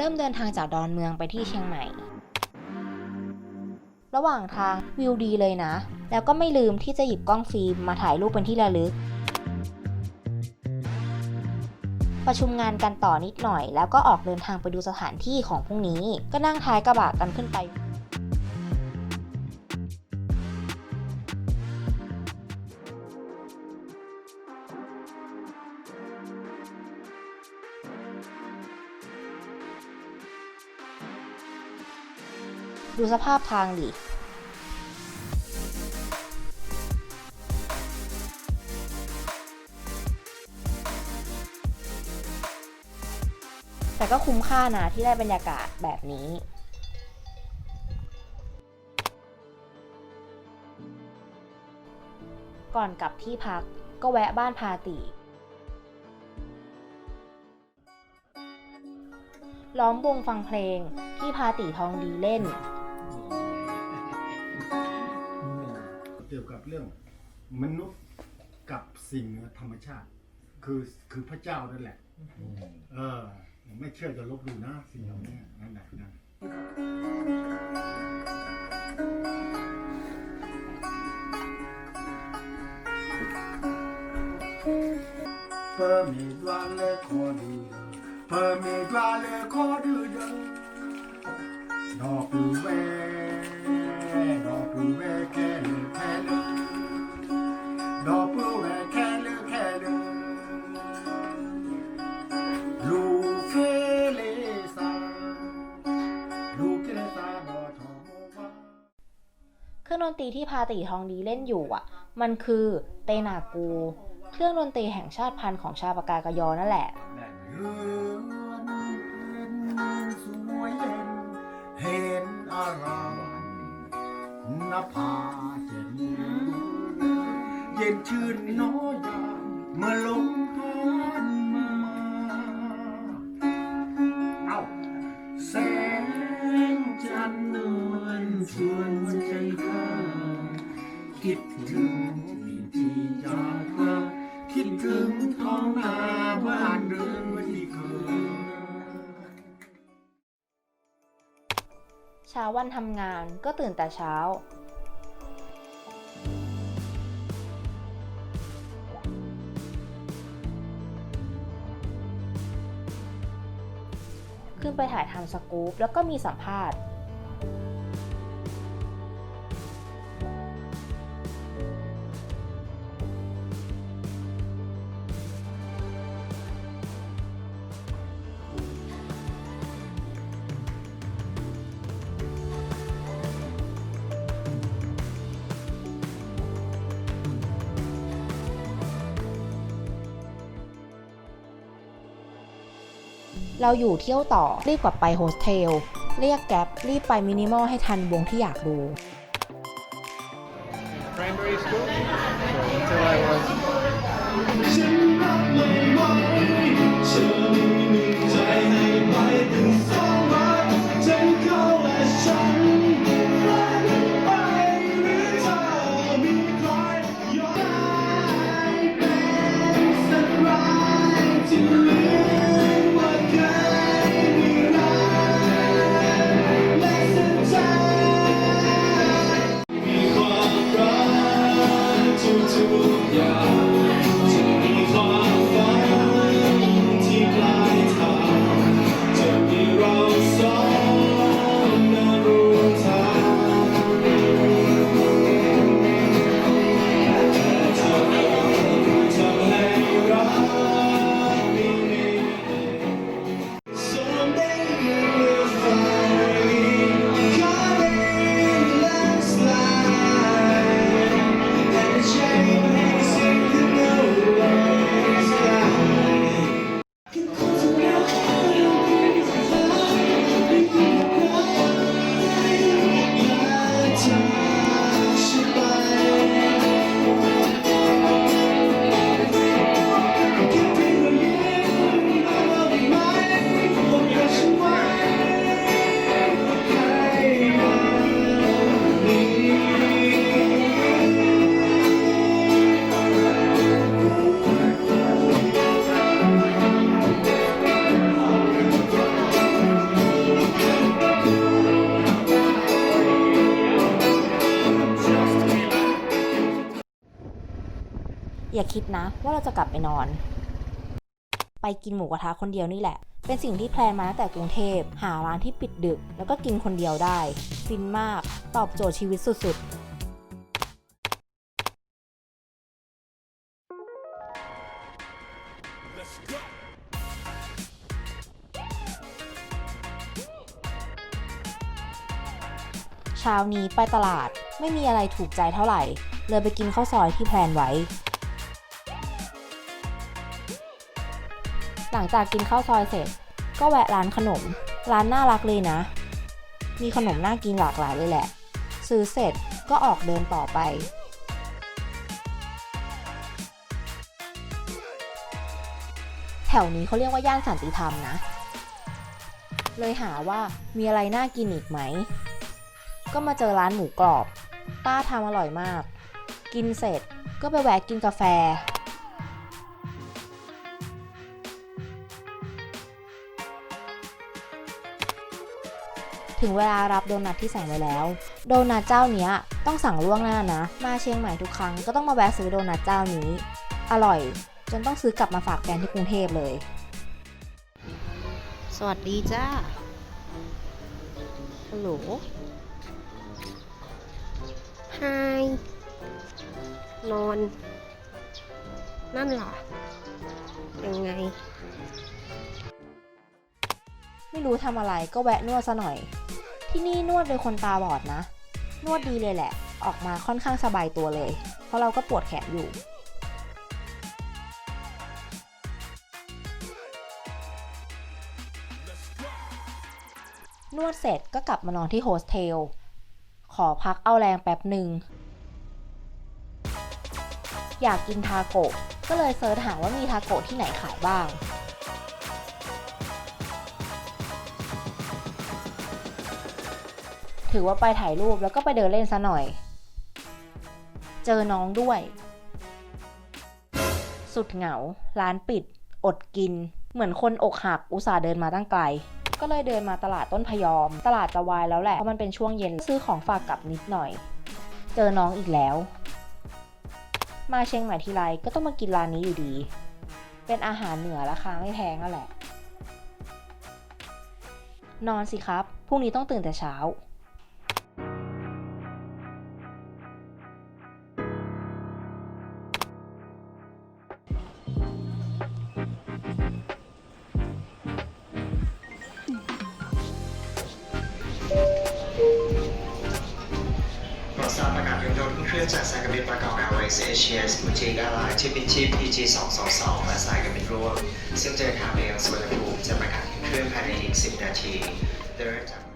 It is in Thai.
เริ่มเดินทางจากดอนเมืองไปที่เชียงใหม่ ระหว่างทางวิวดีเลยนะ แล้วก็ไม่ลืมที่จะหยิบกล้องฟิล์มมาถ่ายรูปเป็นที่ระลึก ประชุมงานกันต่อนิดหน่อย แล้วก็ออกเดินทางไปดูสถานที่ของพรุ่งนี้ ก็นั่งท้ายกระบะกันขึ้นไป ดูสภาพทางดิแต่ก็คุ้มค่านะที่ได้บรรยากาศแบบนี้ ก่อนกลับที่พักก็แวะบ้านพาติล้อมวงฟังเพลงที่พาติทองดีเล่น กี่ยวกับเรื่องมนุษย์กับสิ่งธรรมชาติ คือคือพระเจ้านั่นแหละ เออ ไม่เชื่อจะลบดูนะสิ่งเหล่านี้นั่นแหละเพิ่มีดวาเลคอดีเพิ่มีดวาเลคอดือดัอกูเวดอกูเวแก เครื่องดนตรีที่พาติทองดีเล่นอยู่อะ มันคือเตนากู เครื่องดนตรีแห่งชาติพันธุ์ของชาวปากากยอนั่นแหละเย็นเห็นอารามนภาเจ็นเย็นชื่นน้อยยามเมื่อลม ถึงที่ที่อยากมาคิดถึงท้องนาบ้านเรือนที่เคยเช้าวันทำงานก็ตื่นแต่เช้า ขึ้นไปถ่ายทำสกู๊ปแล้วก็มีสัมภาษณ์ เราอยู่เที่ยวต่อรีบกลับไปโฮสเทลเรียกแก๊ปรีบไปมินิมอลให้ทันวงที่อยากดู primary school ่าคิดนะว่าเราจะกลับไปนอน ไปกินหมูกระทะคนเดียวนี่แหละ เป็นสิ่งที่แพลนมาตั้งแต่กรุงเทพ หาร้านที่ปิดดึก แล้วก็กินคนเดียวได้ ฟินมาก ตอบโจทย์ชีวิตสุดๆเช้านี้ไปตลาดไม่มีอะไรถูกใจเท่าไหร่ เลยไปกินข้าวซอยที่แพลนไว้ หลังจากกินข้าวซอยเสร็จ ก็แวะร้านขนม ร้านน่ารักเลยนะ มีขนมน่ากินหลากหลายเลยแหละ ซื้อเสร็จก็ออกเดินต่อไป แถวนี้เขาเรียกว่าย่านสันติธรรมนะ เลยหาว่ามีอะไรน่ากินอีกไหม ก็มาเจอร้านหมูกรอบ ป้าทำอร่อยมาก กินเสร็จก็ไปแวะกินกาแฟ ถึงเวลารับโดนัทที่สั่งไว้แล้ว โดนัทเจ้าเนี้ยต้องสั่งล่วงหน้านะ มาเชียงใหม่ทุกครั้งก็ต้องมาแวะซื้อโดนัทเจ้านี้ อร่อย จนต้องซื้อกลับมาฝากแฟนที่กรุงเทพเลย สวัสดีจ้าฮัลโหลไฮนอน นั่นเหรอ ยังไง ไม่รู้ทำอะไรก็แวะนวดซะหน่อย ที่นี่นวดโดยคนตาบอดนะ นวดดีเลยแหละ ออกมาค่อนข้างสบายตัวเลย เพราะเราก็ปวดแขนอยู่ นวดเสร็จก็กลับมานอนที่โฮสเทล ขอพักเอาแรงแป๊บหนึ่ง อยากกินทาโกะก็เลยเซิร์ชหาว่ามีทาโกะที่ไหนขายบ้าง ถือว่าไปถ่ายรูปแล้วก็ไปเดินเล่นซะหน่อย เจอน้องด้วย สุดเหงา ร้านปิด อดกิน เหมือนคนอกหักอุตส่าห์เดินมาตั้งไกล ก็เลยเดินมาตลาดต้นพยอม ตลาดจะวายแล้วแหละ เพราะมันเป็นช่วงเย็นซื้อของฝากกลับนิดหน่อย เจอน้องอีกแล้ว มาเชียงใหม่ทีไรก็ต้องมากินร้านนี้อยู่ดี เป็นอาหารเหนือราคาไม่แพงนั่นแหละนอนสิครับ พรุ่งนี้ต้องตื่นแต่เช้า เรื่องจากสายการบินปางกองแอร์เวย์เอเชียสบูติกแอร์ไลน์ที่บินชีพ PG 222และสายการบินร่วม ซึ่งเจอทางไปยังสุวรรณภูมิจะประกาศเครื่องภายในอีก 10 นาทีเดยเริ่มจาก